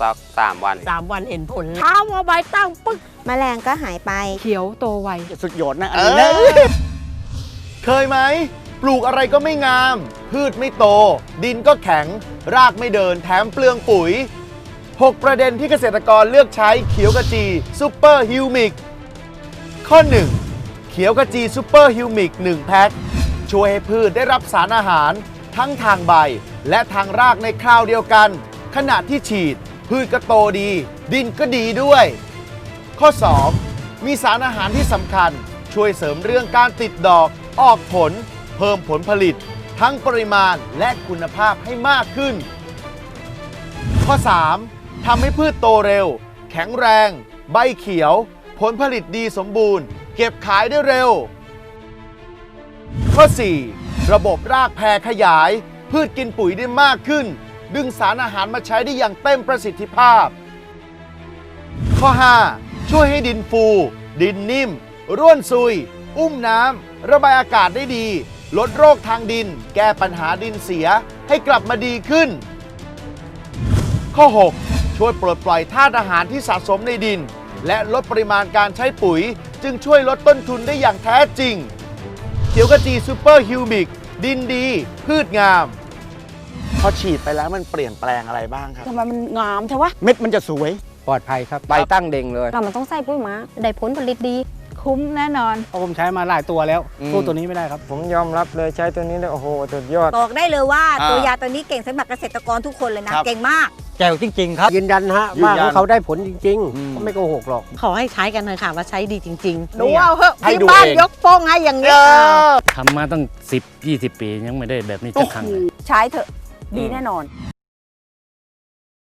สักสามวัน สามวันเห็นผลเท้ามาใบตั้งปึ๊กแมลงก็หายไป เขียวโตไว สุดยอดนะอันเอนี้นะอเคยไหม ปลูกอะไรก็ไม่งาม พืชไม่โต ดินก็แข็ง รากไม่เดินแถมเปลืองปุ๋ย 6 ประเด็นที่เกษตรกรเลือกใช้เขียวกระจีซูเปอร์ฮิวมิก ข้อ 1 เขียวกระจีซูเปอร์ฮิวมิก 1 แพ็คช่วยให้พืชได้รับสารอาหาร ทั้งทางใบ และทางรากในคราวเดียวกัน ขณะที่ฉีด พืชก็โตดี ดินก็ดีด้วย ข้อ 2 มีสารอาหารที่สำคัญ ช่วยเสริมเรื่องการติดดอก ออกผล เพิ่มผลผลิต ทั้งปริมาณและคุณภาพให้มากขึ้น ข้อ 3. ทำให้พืชโตเร็ว แข็งแรง ใบเขียว ผลผลิตดีสมบูรณ์ เก็บขายได้เร็ว ข้อ 4. ระบบรากแพรขยาย พืชกินปุ๋ยได้มากขึ้น ดึงสารอาหารมาใช้ได้อย่างเต็มประสิทธิภาพ ข้อ 5 ช่วยให้ดินฟู ดินนิ่ม ร่วนซุย อุ้มน้ำ ระบายอากาศได้ดี ลดโรคทางดิน แก้ปัญหาดินเสียให้กลับมาดีขึ้น ข้อ 6 ช่วยปลดปล่อยธาตุอาหารที่สะสมในดิน และลดปริมาณการใช้ปุ๋ย จึงช่วยลดต้นทุนได้อย่างแท้จริง เขียวกระจีซูเปอร์ฮิวมิกดินดี พืชงาม พอฉีดไปแล้วมันเปลี่ยนแปลงอะไรบ้างครับ ทำไมมันงามใช่วะเม็ดมันจะสวย ปลอดภัยครับ ใบตั้งเด้งเลย เรามันต้องใส่ปุ๋ยหมาได้ผลผลิตดี คุ้มแน่นอน เพราะผมใช้มาหลายตัวแล้วอืม สู้ตัวนี้ไม่ได้ครับ ผมยอมรับเลยใช้ตัวนี้แล้วโอ้โหสุดยอด บอกได้เลยว่าอ่าตัวยาตัวนี้เก่งสำหรับเกษตรกรทุกคนเลยนะครับ เก่งมาก แจ๋วจริง ๆ ครับ ยืนยันฮะยืนยันว่าเขาได้ผลจริงอืมๆเขาไม่โกหกหรอก ขอให้ใช้กันเลยค่ะว่าใช้ดีจริง ๆ ดูเอาเหอะให้ที่ดูบ้านเอง ยกโป้งให้อย่างนี้ทำมาตั้ง 10 20 ปียังไม่ได้แบบนี้สักครั้งเลย ใช้เถอะ ดีแน่นอน